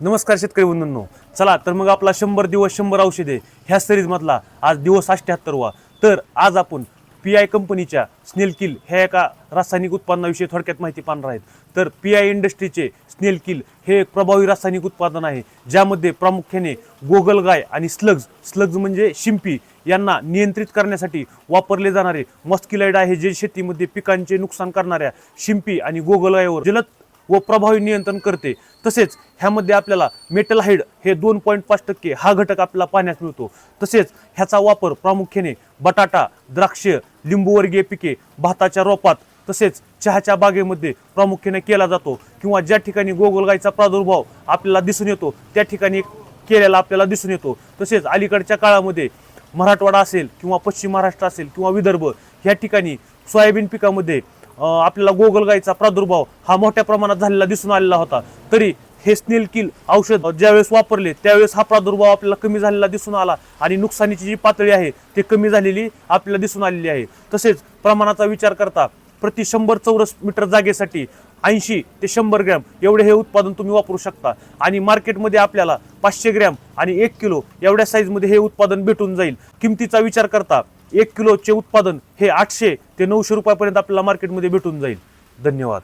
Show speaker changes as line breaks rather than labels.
नमस्कार शेतकरी बंधूंनो. चला तर मग आपला शंभर दिवस शंभर औषधे ह्या सिरीजमधला आज दिवस अठ्ठ्याहत्तरवा तर आज आपण पी आय कंपनीच्या स्नेल किल ह्या एका रासायनिक उत्पादनाविषयी थोडक्यात माहिती पाहणार आहेत. तर पी आय इंडस्ट्रीचे स्नेल किल हे एक प्रभावी रासायनिक उत्पादन आहे ज्यामध्ये प्रामुख्याने गोगलगाय आणि स्लग्ज स्लग्ज म्हणजे शिंपी यांना नियंत्रित करण्यासाठी वापरले जाणारे मस्किलाइड आहे जे शेतीमध्ये पिकांचे नुकसान करणाऱ्या शिंपी आणि गोगलगायवर जलद व प्रभावी नियंत्रण करते. तसेच ह्यामध्ये आपल्याला मेटल हाईड हे दोन पॉईंट पाच टक्के हा घटक आपल्याला पाण्यात मिळतो. तसेच ह्याचा वापर प्रामुख्याने बटाटा द्राक्ष लिंबूवर्गीय पिके भाताच्या रोपात तसेच चहाच्या बागेमध्ये प्रामुख्याने केला जातो किंवा ज्या ठिकाणी गोगलगाईचा प्रादुर्भाव आपल्याला दिसून येतो त्या ठिकाणी केलेला आपल्याला दिसून येतो. तसेच अलीकडच्या काळामध्ये मराठवाडा असेल किंवा पश्चिम महाराष्ट्र असेल किंवा विदर्भ ह्या ठिकाणी सोयाबीन पिकामध्ये आपल्याला गोगलगाईचा प्रादुर्भाव हा मोठ्या प्रमाणात झालेला दिसून आलेला होता. तरी हे स्नेल किल औषध ज्यावेळेस वापरले त्यावेळेस हा प्रादुर्भाव आपल्याला कमी झालेला दिसून आला आणि नुकसानीची जी पातळी आहे ती कमी झालेली आपल्याला दिसून आलेली आहे. तसेच प्रमाणाचा विचार करता प्रति शंभर चौरस मीटर जागेसाठी ऐंशी ते शंभर ग्रॅम एवढे हे उत्पादन तुम्ही वापरू शकता. आणि मार्केटमध्ये आपल्याला पाचशे ग्रॅम आणि एक किलो एवढ्या साईजमध्ये हे उत्पादन भेटून जाईल. किमतीचा विचार करता एक किलोचे उत्पादन हे आठशे ते नऊशे रुपयापर्यंत आपल्याला मार्केटमध्ये भेटून जाईल. धन्यवाद.